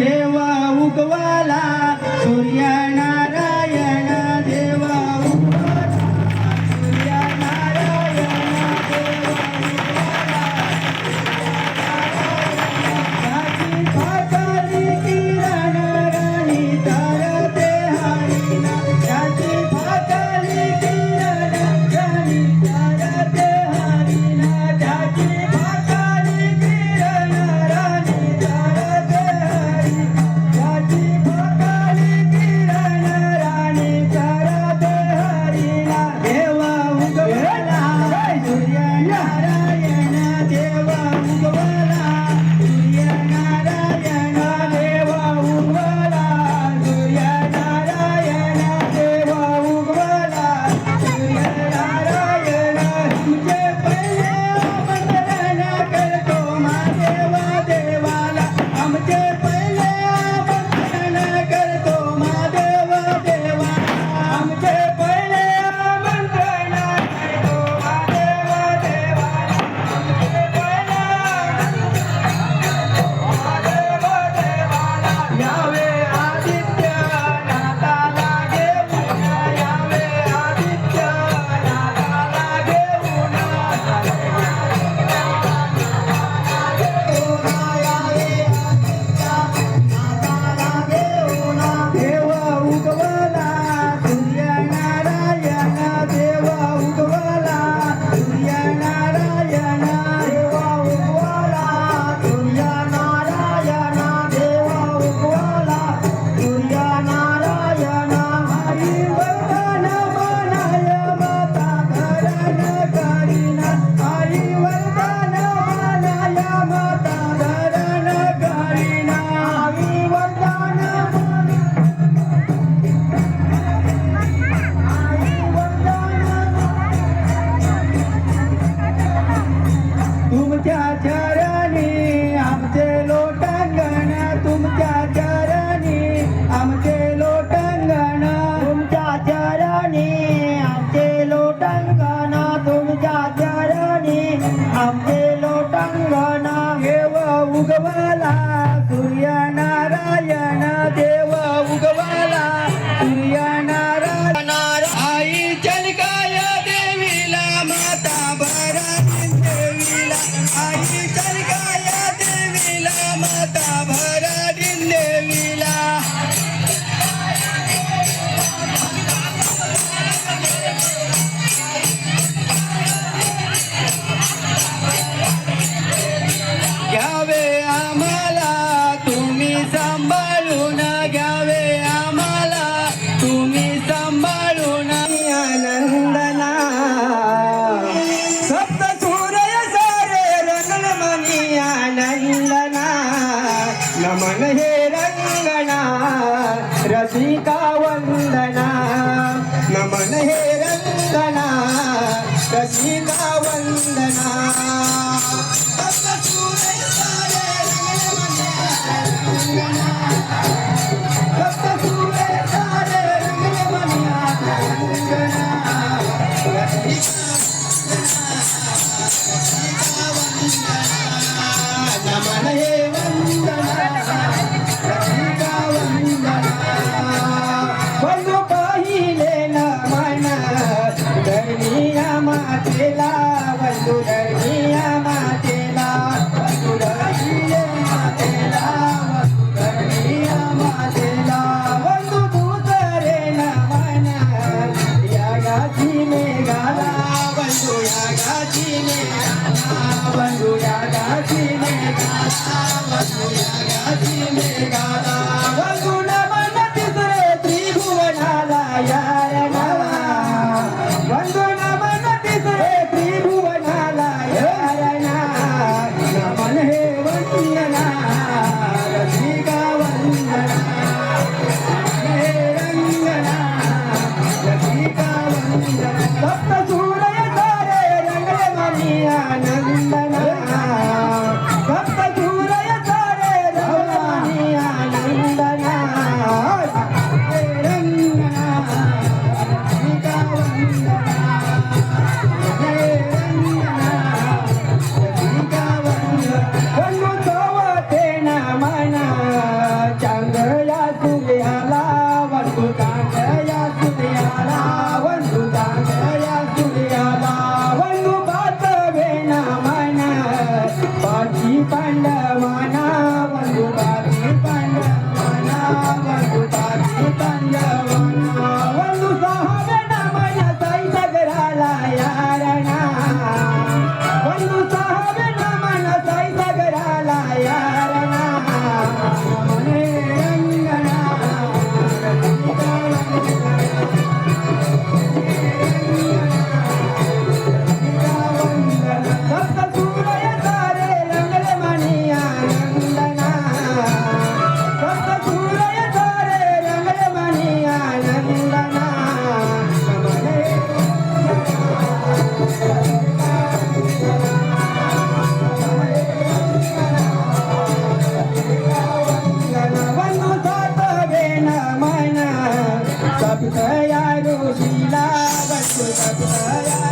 સેવા ઉગવાલા. I'm my nigga. दाखिने बंधुया दाखिने ya do sila ba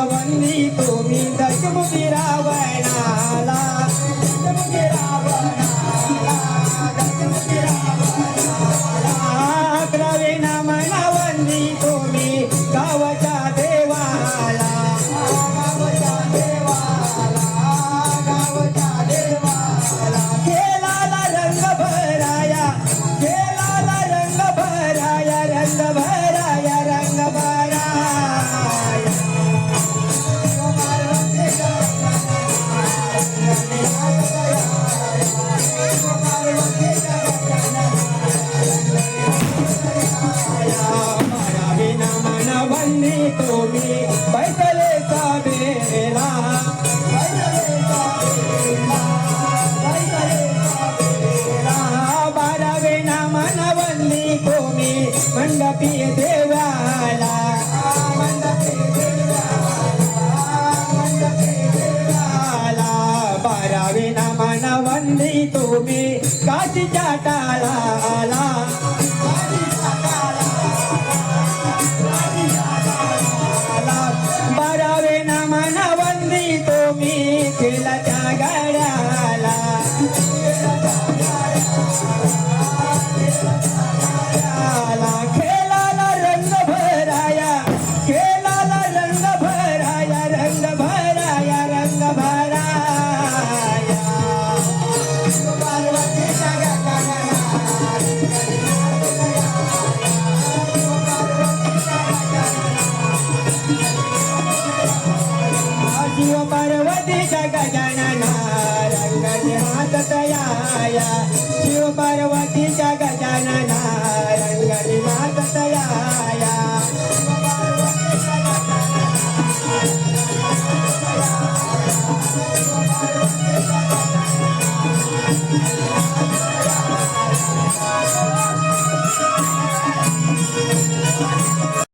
అవన్నీ తోమి దశము తీరా देवाला. बारावी ना माना वंदी तुम्ही. काशीच्या टाला आला